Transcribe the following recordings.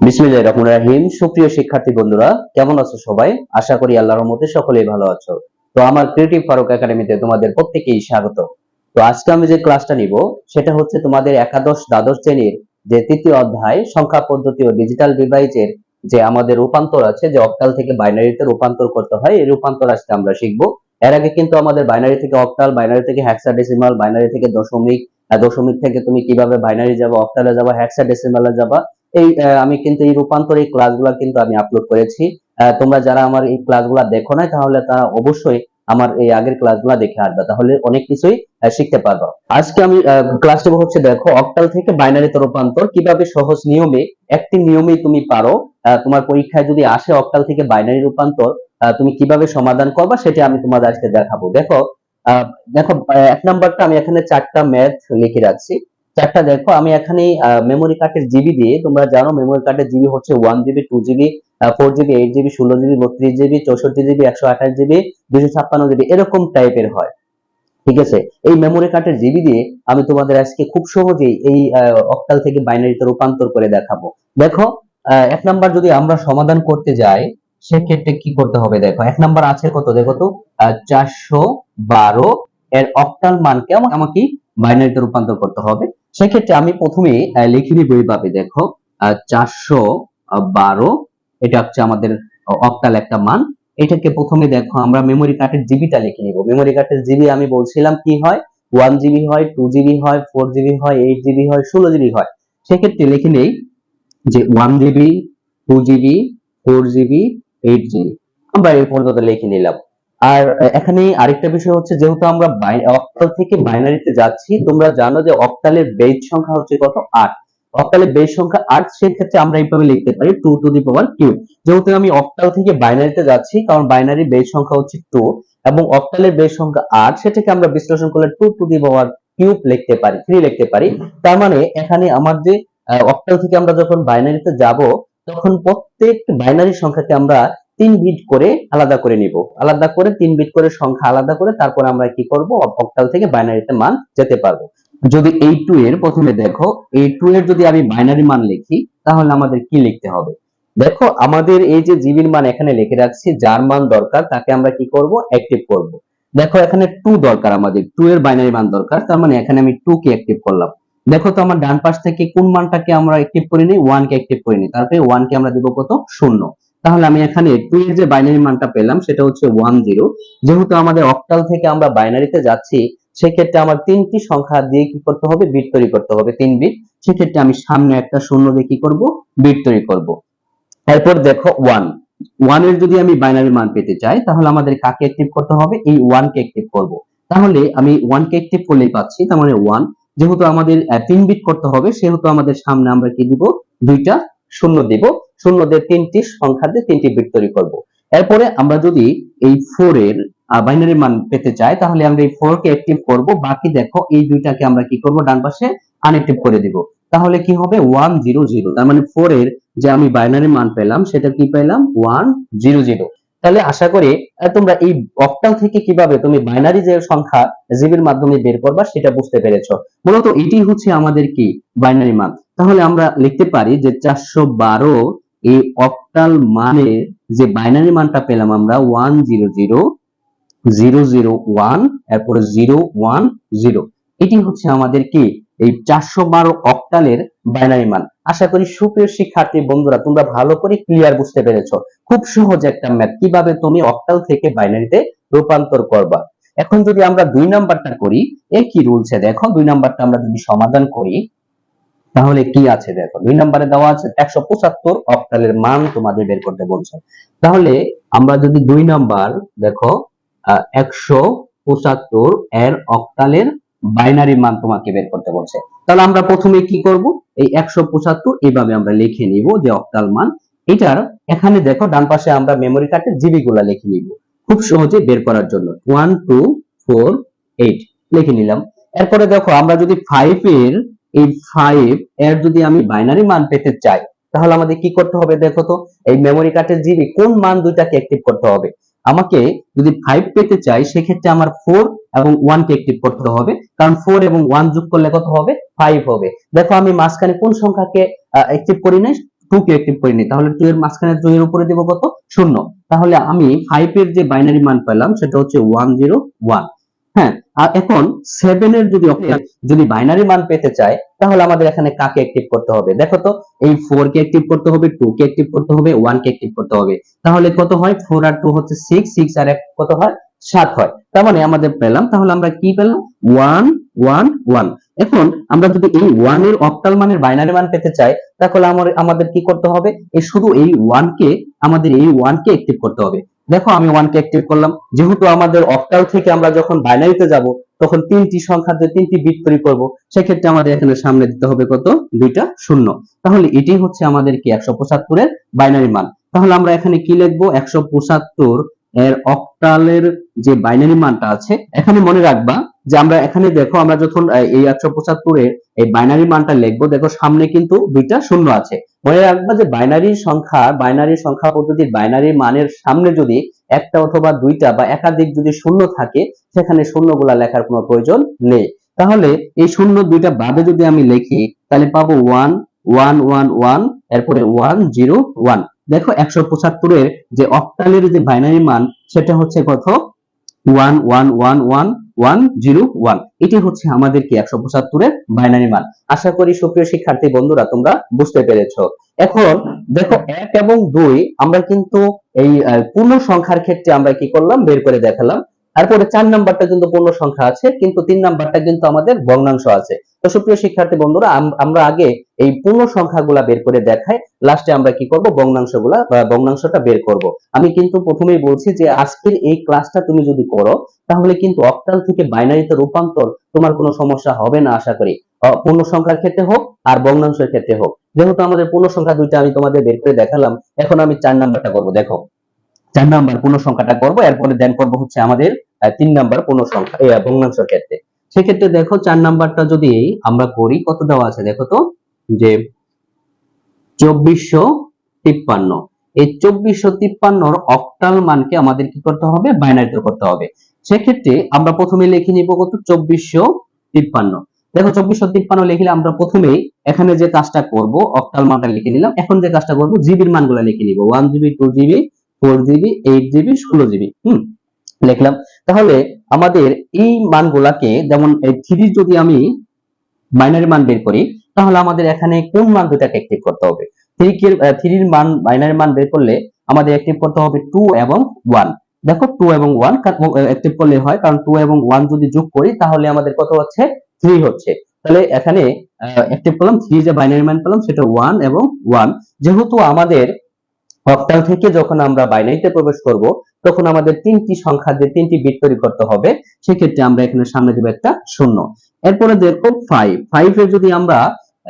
বিসমিল্লাহির রহমানির রহিম। সুপ্রিয় শিক্ষার্থী বন্ধুরা, কেমন আছো সবাই? আশা করি আল্লাহর রহমতে সকলেই ভালো আছো। তো আমার ক্রিয়েটিভ ফারুক একাডেমিতে তোমাদের প্রত্যেকেই স্বাগত। তো আজকে আমি যে ক্লাসটা নিব, সেটা হচ্ছে তোমাদের একাদশ দ্বাদশ শ্রেণির যে তৃতীয় অধ্যায়, সংখ্যা পদ্ধতি ও ডিজিটাল ডিভাইসের যে আমাদের রূপান্তর আছে, যে অক্টাল থেকে বাইনারিতে রূপান্তর করতে হয়, এই রূপান্তর আজকে আমরা শিখব। এর আগে কিন্তু আমাদের বাইনারি থেকে অক্টাল বাইনারি থেকে হ্যাক্সাডেসিমাল বাইনারি থেকে দশমিক দশমিক থেকে তুমি কীভাবে বাইনারি যাবে অক্টালে যাবা হ্যাক্সাডেসিমালে যাবা এই আমি কিন্তু এই রূপান্তর, এই কিন্তু আমি আপলোড করেছি। তোমরা যারা আমার এই ক্লাসগুলো দেখো নাই, তাহলে তারা অবশ্যই আমার এই আগের ক্লাসগুলো দেখে আসবে। তাহলে অনেক কিছুই শিখতে পারবে। আজকে আমি ক্লাস নেব হচ্ছে দেখো অক্টাল থেকে বাইনারিতে রূপান্তর। কীভাবে সহজ নিয়মে, একটি নিয়মেই তুমি পারো তোমার পরীক্ষায় যদি আসে অক্টাল থেকে বাইনারি রূপান্তর তুমি কীভাবে সমাধান করবা, সেটা আমি তোমাদের আজকে দেখাবো। দেখো দেখো এক নাম্বারটা আমি এখানে চারটা ম্যাথ লিখে রাখছি। চারটা দেখো, আমি এখানে মেমোরি কার্ডের জিবি দিয়ে, তোমরা জানো মেমোরি কার্ডের জিবি হচ্ছে one GB two GB four GB eight GB ষোলো জিবি বত্রিশ জিবি চৌষট্টি জিবি একশো আঠাশ জিবি দুশো ছাপ্পান্ন জিবি এরকম টাইপের হয়। ঠিক আছে? এই মেমোরি কার্ডের জিবি দিয়ে আমি তোমাদের আজকে খুব সহজেই এই অক্টাল থেকে বাইনারিতে রূপান্তর করে দেখাবো। দেখো এক নাম্বার যদি আমরা সমাধান করতে যাই, সেক্ষেত্রে কি করতে হবে দেখো? এক নাম্বার আছে কত দেখো তো? চারশো বারো এর অক্টাল মানকে আমাকে বাইনারিতে রূপান্তর করতে হবে। সেক্ষেত্রে আমি প্রথমে লিখে নিব এইভাবে দেখো চারশো বারো, এটা হচ্ছে আমাদের অক্টাল একটা মান। এটাকে প্রথমে দেখো, আমরা মেমোরি কার্ডের জিবিটা লিখে নিব। মেমোরি কার্ডের জিবি আমি বলছিলাম কি হয়? ওয়ান জিবি হয় টু জিবি হয় ফোর জিবি হয় এইট জিবি হয়, ষোলো জিবি হয়। সেক্ষেত্রে লিখে নেই যে one GB two GB four GB eight GB আমরা এই পর্যন্ত লিখে নিলাম। আর এখানে আরেকটা বিষয় হচ্ছে যেহেতু আমরা অক্টাল থেকে বাইনারিতে যাচ্ছি, তোমরা জানো যে অক্টালের বেজ সংখ্যা হচ্ছে কত? আট। অক্টালের বেজ সংখ্যা আট, সেক্ষেত্রে আমরা এইভাবে লিখতে পারি two to the power cube. যেহেতু আমি অক্টাল থেকে বাইনারিতে যাচ্ছি, কারণ বাইনারি বেজ সংখ্যা হচ্ছে টু, এবং অক্টালের বেজ সংখ্যা আট, সেটাকে আমরা বিশ্লেষণ করলে two to the power cube লিখতে পারি, থ্রি লিখতে পারি। তার মানে এখানে আমার যে অক্টাল থেকে আমরা যখন বাইনারিতে যাব, তখন প্রত্যেক বাইনারি সংখ্যাকে আমরা তিন বিট করে আলাদা করে নিব। আলাদা করে তিন বিট করে সংখ্যা আলাদা করে তারপর আমরা কি করব? অক্টাল থেকে বাইনারিতে মান যেতে পারব। যদি এই টু এর প্রথমে দেখো, এই টু এর যদি আমি বাইনারি মান লিখি, তাহলে আমাদের কি লিখতে হবে? দেখো, আমাদের এই যে জিবির মান এখানে লিখে রাখছি, যার মান দরকার, তাকে আমরা কি করব? অ্যাক্টিভ করব। দেখো, এখানে টু দরকার আমাদের টু এর বাইনারি মান দরকার, তার মানে এখানে আমি টু কে অ্যাক্টিভ করলাম। দেখো তো আমার ডান পাশ থেকে কোন মানটাকে আমরা অ্যাক্টিভ করে নিই ওয়ান কে অ্যাক্টিভ করে নিই তারপরে ওয়ান কে আমরা দিব কত? শূন্য। তাহলে আমি এখানে টু এর যে বাইনারি মানটা পেলাম, সেটা হচ্ছে ওয়ান জিরো যেহেতু আমাদের অক্টাল থেকে আমরা বাইনারিতে যাচ্ছি, সেক্ষেত্রে আমার তিনটি সংখ্যা দিয়ে কি করতে হবে? বিট তৈরি করতে হবে, তিন বিট সেক্ষেত্রে আমি সামনে একটা শূন্য দিয়ে কি করব? বিট তৈরি করব। এরপর দেখো ওয়ান ওয়ানের যদি আমি বাইনারি মান পেতে চাই, তাহলে আমাদের কাকে অ্যাক্টিভ করতে হবে? এই ওয়ান কে অ্যাক্টিভ করব। তাহলে আমি ওয়ান কে অ্যাক্টিভ করলেই পাচ্ছি, তার মানে ওয়ান যেহেতু আমাদের তিন বিট করতে হবে, সেহেতু আমাদের সামনে আমরা কি দিব? দুইটা শূন্য দিব। শূন্য দিয়ে তিনটি সংখ্যা দিয়ে তিনটি বিট তৈরি করব। এরপরে আমরা যদি এই ফোর এর বাইনারি মান পেতে চাই, তাহলে আমরা এই ফোর কে অ্যাক্টিভ করব। বাকি দেখো, এই দুইটাকে আমরা কি করব? ডান পাশে আনঅ্যাক্টিভ করে দিব। তাহলে কি হবে? ওয়ান জিরো জিরো তার মানে ফোর এর যে আমি বাইনারি মান পেলাম, সেটা কি পেলাম? ওয়ান জিরো জিরো তাহলে আশা করি তোমরা এই অক্টাল থেকে কীভাবে তুমি বাইনারি যে সংখ্যা জিবির মাধ্যমে বের করবা, সেটা বুঝতে পেরেছ। মূলত এটি হচ্ছে আমাদের কি? বাইনারি মান। তাহলে আমরা লিখতে পারি যে চারশো বারো এই অক্টাল মানের যে বাইনারি মানটা পেলাম আমরা one zero zero zero zero one এরপরে জিরো ওয়ান জিরো এটি হচ্ছে আমাদের কি? এই চারশো বারো অক্টালের বাইনারি মান। আশা করি সুপ্রিয় শিক্ষার্থী বন্ধুরা, তোমরা ভালো করে ক্লিয়ার বুঝতে পেরেছ। খুব সহজ একটা ম্যাথ কীভাবে তুমি অক্টাল থেকে বাইনারিতে রূপান্তর করবা? এখন যদি আমরা দুই নাম্বারটা করি এ কি রুলছে দেখো, দুই নাম্বারটা আমরা যদি সমাধান করি তাহলে কি আছে দেখো? দুই নম্বরে দেওয়া আছে, একশো পঁচাত্তর অক্টালের মান তোমাদের বের করতে বলছে। তাহলে আমরা যদি দুই নাম্বার দেখো একশো পঁচাত্তর এর অক্টালের বাইনারি মান তোমাকে বের করতে বলছে। তাহলে আমরা প্রথমে কি করব? এই একশো পঁচাত্তর এইভাবে আমরা লিখে নিব যে অক্টাল মান। এটার এখানে দেখো, ডান পাশে আমরা মেমোরি কার্ডের জিবি গুলা লিখে নিব। খুব সহজে বের করার জন্য। ওয়ান, টু, ফোর, এইট লিখে নিলাম। এরপরে দেখো, আমরা যদি ফাইভ এর এই ফাইভ এর যদি আমি বাইনারি মান পেতে চাই, তাহলে আমাদের কি করতে হবে দেখো তো? এই মেমোরি কার্ডের জিবি কোন মান দুইটাকে অ্যাক্টিভ করতে হবে? আমাকে যদি ফাইভ পেতে চাই, সেক্ষেত্রে আমার ফোর এবং ওয়ান কে অ্যাক্টিভ করতে হবে। কারণ ফোর এবং ওয়ান যোগ করলে কত হবে? ফাইভ হবে। দেখো আমি মাঝখানে কোন সংখ্যাকে অ্যাক্টিভ করি নাই? টু কে অ্যাক্টিভ করিনি। তাহলে টু এর মাঝখানে দুই এর উপরে দেবো কত? শূন্য। তাহলে আমি ফাইভ এর যে বাইনারি মান পেলাম, সেটা হচ্ছে ওয়ান জিরো ওয়ান হ্যাঁ আর এখন সেভেন এর যদি যদি বাইনারি মান পেতে চাই তাহলে আমাদের এখানে কাকে অ্যাক্টিভ করতে হবে? দেখো তো এই ফোর কে অ্যাক্টিভ করতে হবে টু কে অ্যাক্টিভ করতে হবে ওয়ান কে অ্যাক্টিভ করতে হবে। তাহলে কত হয়? ফোর আর টু হচ্ছে সিক্স সিক্স আর এক কত হয়? সাত হয়। তার মানে আমাদের পেলাম তাহলে আমরা কি পেলাম? ওয়ান ওয়ান ওয়ান এখন আমরা যদি এই ওয়ানের অক্টাল মানের বাইনারি মান পেতে চাই তাহলে আমার- আমাদের কি করতে হবে? এই শুধু এই ওয়ান কে আমাদের এই ওয়ান কে অ্যাক্টিভ করতে হবে। দেখো, আমি ওয়ান কে অ্যাক্টিভ করলাম। যেহেতু আমাদের অক্টাল থেকে আমরা যখন বাইনারিতে যাব, তখন তিনটি সংখ্যা দিয়ে তিনটি বিট তৈরি করব, সেক্ষেত্রে আমাদের এখানে সামনে দিতে হবে কত? দুইটা শূন্য। তাহলে এটি হচ্ছে আমাদের কি, একশো পঁচাত্তরের বাইনারি মান। তাহলে আমরা এখানে কি লিখব? একশো পঁচাত্তর এর অক্টালের যে বাইনারি মানটা আছে, এখানে মনে রাখবা যে আমরা এখানে দেখো, আমরা যখন এই একশো পঁচাত্তরের এই বাইনারি মানটা লিখব, দেখো সামনে কিন্তু দুইটা শূন্য আছে। মনে রাখবা যে বাইনারি সংখ্যা বাইনারি সংখ্যা পদ্ধতির বাইনারি মানের সামনে যদি একটা অথবা দুইটা বা একাধিক যদি শূন্য থাকে, সেখানে শূন্যগুলা লেখার কোনো প্রয়োজন নেই। তাহলে এই শূন্য দুইটা বাদে যদি আমি লিখি, তাহলে পাবো ওয়ান ওয়ান ওয়ান ওয়ান এরপরে ওয়ান জিরো ওয়ান দেখো একশো পঁচাত্তরের যে অক্টালের যে বাইনারি মান, সেটা হচ্ছে কত? Zero, one. এটি হচ্ছে একশো পঁচাত্তরের বাইনারি মান। আশা করি শিক্ষার্থী বন্ধুরা, তোমরা বুঝতে পেরেছ। এখন দেখো এক এবং দুই, আমরা কিন্তু এই পূর্ণ সংখ্যার ক্ষেত্রে আমরা কি করলাম? বের করে দেখালাম। তারপরে চার নাম্বারটা কিন্তু পূর্ণ সংখ্যা আছে, কিন্তু তিন নাম্বারটা কিন্তু আমাদের ভগ্নাংশ আছে। তো সুপ্রিয় শিক্ষার্থী বন্ধুরা আমরা আগে এই পূর্ণ সংখ্যাগুলা বের করে দেখাই, লাস্টে আমরা কি করব? ভগ্নাংশগুলা ভগ্নাংশটা বের করব। আমি কিন্তু প্রথমেই বলছি যে আজকের এই ক্লাসটা তুমি যদি করো, তাহলে কিন্তু অক্টাল থেকে বাইনারিতে রূপান্তর তোমার কোনো সমস্যা হবে না, আশা করি। পূর্ণ সংখ্যার ক্ষেত্রে হোক আর ভগ্নাংশের ক্ষেত্রে হোক। যেহেতু আমাদের পূর্ণ সংখ্যা দুইটা আমি তোমাদের বের করে দেখালাম, এখন আমি চার নাম্বারটা করব, দেখো। চার নাম্বার পূর্ণ সংখ্যাটা করব, এরপরে দেন করব হচ্ছে আমাদের তিন নাম্বার পূর্ণ সংখ্যা ভগ্নাংশের ক্ষেত্রে। সেক্ষেত্রে দেখো চার নাম্বারটা যদি আমরা করি, কত দেওয়া আছে দেখো তো? যে চব্বিশশো তিপ্পান্ন। এই চব্বিশশো তিপ্পান্নর অক্টাল মানকে আমাদের কি করতে হবে? বাইনারিতে করতে হবে। সেক্ষেত্রে আমরা প্রথমে লিখে নিব কত? চব্বিশশো তিপ্পান্ন। দেখো চব্বিশশো তিপ্পান্ন লিখলে আমরা প্রথমেই এখানে যে কাজটা করব অক্টাল মানটা লিখে নিলাম। এখন যে কাজটা করব, জিবির মানগুলো লিখে নিব। One GB two GB four GB eight GB ষোলো জিবি হম লিখলাম তাহলে আমাদের এই মানগুলাকে যেমন থ্রি যদি আমি বাইনারি মান বের করি, তাহলে আমাদের এখানে কোন মান দুটাকে অ্যাক্টিভ করতে হবে? থ্রি থ্রির মান বাইনারি মান বের করলে আমাদের অ্যাক্টিভ করতে হবে টু এবং ওয়ান দেখো টু এবং ওয়ান অ্যাক্টিভ করলে হয়, কারণ টু এবং ওয়ান যদি যোগ করি, তাহলে আমাদের কত হচ্ছে? থ্রি হচ্ছে। তাহলে এখানে অ্যাক্টিভ করলাম থ্রি যে বাইনারি মান পেলাম, সেটা ওয়ান এবং ওয়ান যেহেতু আমাদের অক্টাল থেকে যখন আমরা বাইনারিতে প্রবেশ করব, তখন আমাদের তিনটি সংখ্যা দিয়ে তিনটি বিট তৈরি করতে হবে। সেক্ষেত্রে আমরা এখানে সামনে দেবো একটা শূন্য। এরপরে দেখো ফাইভ ফাইভ এর যদি আমরা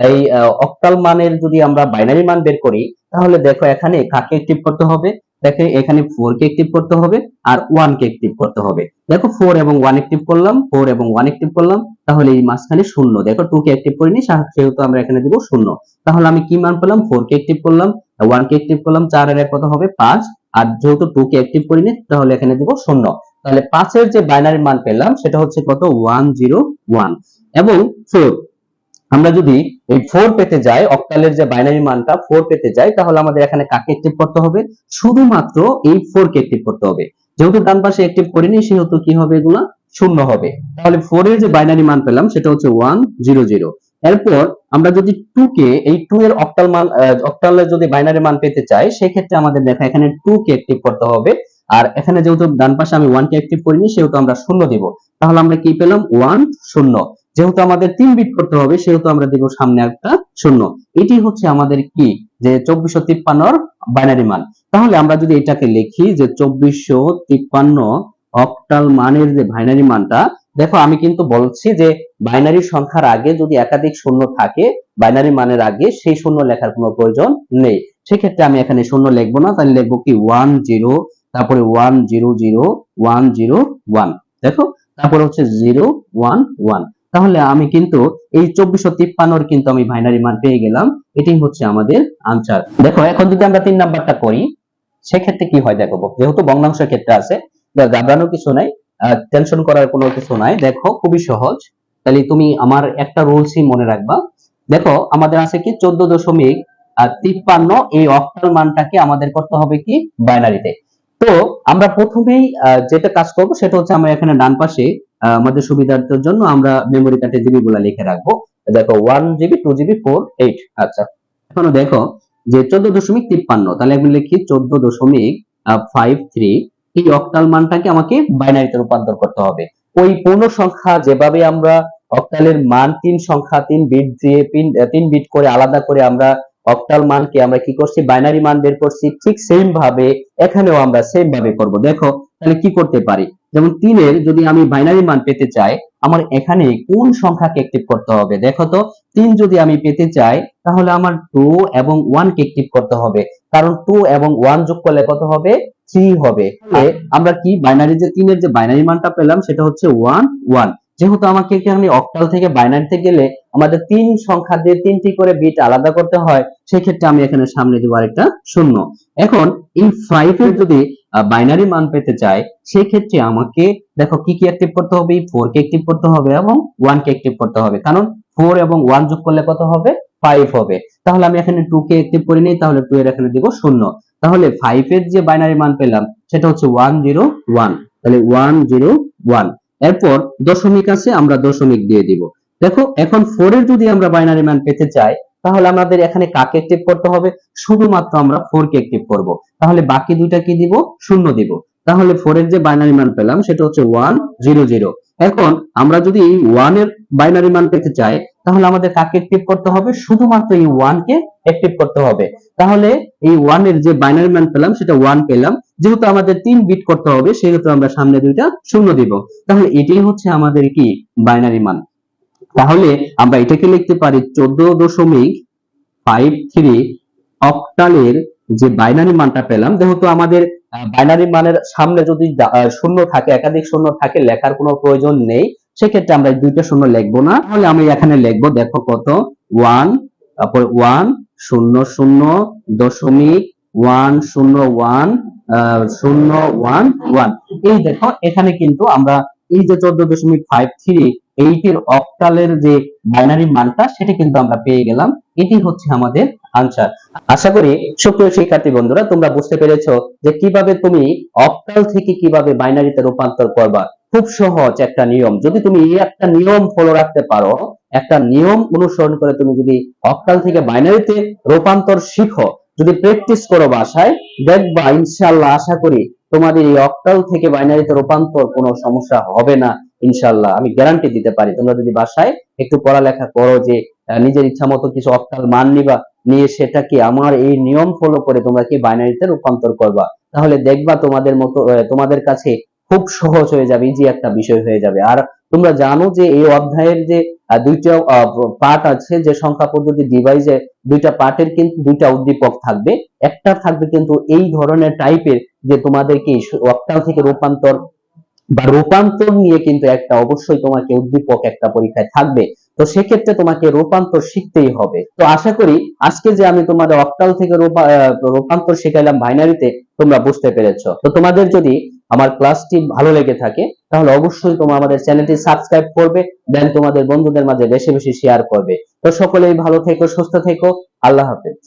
এই অক্টাল মানের যদি আমরা বাইনারি মান বের করি, তাহলে দেখো এখানে কাকে অ্যাক্টিভ করতে হবে? দেখো এখানে ফোর কে অ্যাক্টিভ করতে হবে আর ওয়ান কে অ্যাক্টিভ করতে হবে। দেখো ফোর এবং ওয়ান অ্যাক্টিভ করলাম ফোর এবং ওয়ান অ্যাক্টিভ করলাম, তাহলে এই মাঝখানে শূন্য। দেখো টু কে অ্যাক্টিভ করিনি সেহেতু আমরা এখানে দিব শূন্য। তাহলে আমি কি মান পেলাম? ফোর কে অ্যাক্টিভ করলাম। ওয়ান কে অ্যাক্টিভ করলাম, চার এর কত হবে? পাঁচ। আর যেহেতু টু কে অ্যাক্টিভ করিনি, তাহলে এখানে দিব শূন্য। তাহলে পাঁচের যে বাইনারি মান পেলাম, সেটা হচ্ছে কত? ওয়ান জিরো ওয়ান এবং ফোর আমরা যদি এই ফোর পেতে যাই অক্টালের যে বাইনারি মানটা ফোর পেতে যাই, তাহলে আমাদের এখানে কাকে অ্যাক্টিভ করতে হবে? শুধুমাত্র এই ফোর কে অ্যাক্টিভ করতে হবে। যেহেতু ডান পাশে অ্যাক্টিভ করিনি, সেহেতু কি হবে এগুলা? শূন্য হবে। তাহলে ফোর এর যে বাইনারি মান পেলাম, সেটা হচ্ছে ওয়ান জিরো জিরো এরপর আমরা যদি টু কে এই টু এর অক্টাল মান অক্টালের যদি বাইনারি মান পেতে চাই, সেক্ষেত্রে আমাদের দেখা এখানে টু কে অ্যাক্টিভ করতে হবে। আর এখানে যেহেতু ডান পাশে আমি ওয়ান কে অ্যাক্টিভ করিনি, সেহেতু আমরা শূন্য দিব। তাহলে আমরা কি পেলাম? ওয়ান শূন্য। যেহেতু আমাদের তিন বিট করতে হবে, সেহেতু আমরা দিব সামনে একটা শূন্য। এটি হচ্ছে আমাদের কি? যে চব্বিশশো তিপ্পান্নর বাইনারি মান। তাহলে আমরা যদি এটাকে লিখি যে চব্বিশশো তিপ্পান্ন অক্টাল মানের যে বাইনারি মানটা, দেখো আমি কিন্তু বলছি যে বাইনারি সংখ্যার আগে যদি একাধিক শূন্য থাকে বাইনারি মানের আগে সেই শূন্য লেখার কোনো প্রয়োজন নেই। সেক্ষেত্রে আমি এখানে শূন্য লিখব না, তাহলে লিখব কি? ওয়ান জিরো তারপরে one zero zero one zero one দেখো, তারপরে হচ্ছে জিরো ওয়ান ওয়ান তাহলে আমি কিন্তু এই চব্বিশশো তিপ্পান্নর কিন্তু আমি বাইনারি মান পেয়ে গেলাম, এটাই হচ্ছে আমাদের আনসার দেখো, এখন যদি আমরা তিন নাম্বারটা করি, সেক্ষেত্রে কি হয় দেখো, যেহেতু ভগ্নাংশের ক্ষেত্রে আছে ঘাবড়ানোর কিছু নাই। টেনশন করার কোনো কিছু নাই। দেখো, খুবই সহজ। তাহলে তুমি আমার একটা রুলসই মনে রাখবা। দেখো, আমাদের আছে কি চোদ্দ দশমিক তিপ্পান্ন। এই অক্টাল মানটাকে আমাদের করতে হবে কি? বাইনারিতে তো আমরা প্রথমেই যেটা কাজ করব সেটা হচ্ছে আমরা এখানে ডান পাশে আমাদের সুবিধার্থের জন্য আমরা মেমোরি কার্ডে জিবি গুলা লিখে রাখব। দেখো one GB two GB four eight আচ্ছা। এখনও দেখো যে চোদ্দ দশমিক তিপ্পান্ন। তাহলে আমি লিখি চোদ্দ দশমিক ফাইভ থ্রি এই অক্টাল মানটাকে আমাকে বাইনারিতে রূপান্তর করতে হবে। ওই পূর্ণ সংখ্যা যেভাবে আমরা অক্টালের মান তিন সংখ্যা, তিন বিট দিয়ে, তিন বিট করে আলাদা করে আমরা অক্টাল মানকে আমরা কি করছি বাইনারি মান বের করছি, ঠিক সেম ভাবে এখানেও আমরা সেম ভাবে করব। দেখো, তাহলে কি করতে পারি? যেমন তিনের যদি আমি বাইনারি মান পেতে চাই, আমার এখানে কোন সংখ্যাকে অ্যাক্টিভ করতে হবে? দেখো তো, তিন যদি আমি পেতে চাই, তাহলে আমার টু এবং ওয়ান কে অ্যাক্টিভ করতে হবে। কারণ টু এবং ওয়ান যোগ করলে কত হবে? থ্রি হবে। আমরা কি? বাইনারি যে তিনের যে বাইনারি মানটা পেলাম সেটা হচ্ছে ওয়ান ওয়ান যেহেতু আমাকে এখানে অক্টাল থেকে বাইনারিতে গেলে আমাদের তিন সংখ্যা দিয়ে তিনটি করে বিট আলাদা করতে হয় সেক্ষেত্রে আমি এখানে সামনে দিব আরেকটা শূন্য। এখন এই ফাইভ এর যদি বাইনারি মান পেতে চাই সেই ক্ষেত্রে আমাকে দেখো কি কি অ্যাক্টিভ করতে হবে? ফোর কে অ্যাক্টিভ করতে হবে এবং ওয়ান কে অ্যাক্টিভ করতে হবে। কারণ ফোর এবং ওয়ান যোগ করলে কত হবে? ফাইভ হবে। তাহলে আমি এখানে টু কে অ্যাক্টিভ করে নিই, তাহলে টু এর এখানে দিব শূন্য। তাহলে ফাইভ এর যে বাইনারি মান পেলাম, সেটা হচ্ছে ওয়ান জিরো ওয়ান তাহলে ওয়ান জিরো ওয়ান এরপর দশমিক আছে, আমরা দশমিক দিয়ে দিব। দেখো, এখন ফোর এর যদি আমরা বাইনারি মান পেতে চাই, তাহলে আমাদের এখানে কাকে অ্যাক্টিভ করতে হবে? শুধুমাত্র আমরা ফোর কে অ্যাক্টিভ করব। তাহলে বাকি দুইটা কি দিব? শূন্য দিব। তাহলে ফোর এর যে বাইনারি মান পেলাম, সেটা হচ্ছে ওয়ান জিরো জিরো এখন আমরা যদি এই ওয়ানের বাইনারি মান পেতে চাই তাহলে আমাদের কাকে অ্যাক্টিভ করতে হবে? শুধুমাত্র এই ওয়ান কে অ্যাক্টিভ করতে হবে। তাহলে এই ওয়ানের যে বাইনারি মান পেলাম, সেটা ওয়ান পেলাম। যেহেতু আমাদের তিন বিট করতে হবে, সেহেতু আমরা সামনে দুইটা শূন্য দিব। তাহলে এটাই হচ্ছে আমাদের কি? বাইনারি মান। তাহলে আমরা এটাকে লিখতে পারি চোদ্দ দশমিক ফাইভ থ্রি অক্টালের যে বাইনারি মানটা পেলাম। যেহেতু আমাদের বাইনারি মানের সামনে যদি শূন্য থাকে, একাধিক শূন্য থাকে, লেখার কোনো প্রয়োজন নেই। সেক্ষেত্রে আমরা দুইটা শূন্য লিখব না। তাহলে আমি এখানে লিখব, দেখো কত? ওয়ান তারপর ওয়ান শূন্য শূন্য, দশমিক ওয়ান শূন্য ওয়ান শূন্য ওয়ান ওয়ান এই দেখো, এখানে কিন্তু আমরা এই যে চোদ্দ দশমিক ফাইভ থ্রি এইটের অক্টালের যে বাইনারি মানটা, সেটা কিন্তু আমরা পেয়ে গেলাম। এটি হচ্ছে আমাদের আনসার আশা করি সুপ্রিয় শিক্ষার্থী বন্ধুরা, তোমরা বুঝতে পেরেছ যে কীভাবে তুমি অক্টাল থেকে কীভাবে বাইনারিতে রূপান্তর করবা। খুব সহজ একটা নিয়ম। যদি তুমি এই একটা নিয়ম ফলো রাখতে পারো, একটা নিয়ম অনুসরণ করে তুমি যদি অক্টাল থেকে বাইনারিতে রূপান্তর শিখো, যদি প্র্যাকটিস করো বাসায়, দেখবা ইনশাআল্লাহ আশা করি তোমাদের এই অক্টাল থেকে বাইনারিতে রূপান্তর কোনো সমস্যা হবে না, ইনশাআল্লাহ। আমি গ্যারান্টি দিতে পারি। তোমরা যদি বাসায় একটু পড়ালেখা করো যে নিজের ইচ্ছা মতো কিছু অক্টাল মান নিবা, নিয়ে সেটাকে আমার এই নিয়ম ফলো করে তোমরা কি বাইনারিতে রূপান্তর করবা, তাহলে দেখবা তোমাদের মতো তোমাদের কাছে খুব সহজ হয়ে যাবে ইজি একটা বিষয় হয়ে যাবে। আর তোমরা জানো যে এই অধ্যায়ের যে দুইটা পার্ট আছে যে সংখ্যা পদ্ধতি ডিভাইসে দুইটা পার্টের কিন্তু দুইটা উদ্দীপক থাকবে। একটা থাকবে কিন্তু এই ধরনের টাইপের যে তোমাদেরকে অক্টাল থেকে রূপান্তর বা রূপান্তর নিয়ে কিন্তু একটা অবশ্যই তোমাকে উদ্দীপক একটা পরীক্ষায় থাকবে। তো সেক্ষেত্রে তোমাকে রূপান্তর শিখতেই হবে। তো আশা করি আজকে যে আমি তোমাদের অক্টাল থেকে রূপান্তর শেখাইলাম বাইনারিতে তোমরা বুঝতে পেরেছ। তো তোমাদের যদি আমার ক্লাসটি ভালো লেগে থাকে, তাহলে অবশ্যই তোমরা আমাদের চ্যানেলটি সাবস্ক্রাইব করবে দেন তোমাদের বন্ধুদের মাঝে বেশি বেশি শেয়ার করবে। তো সকলেই ভালো থেকো, সুস্থ থেকো, আল্লাহ হাফেজ।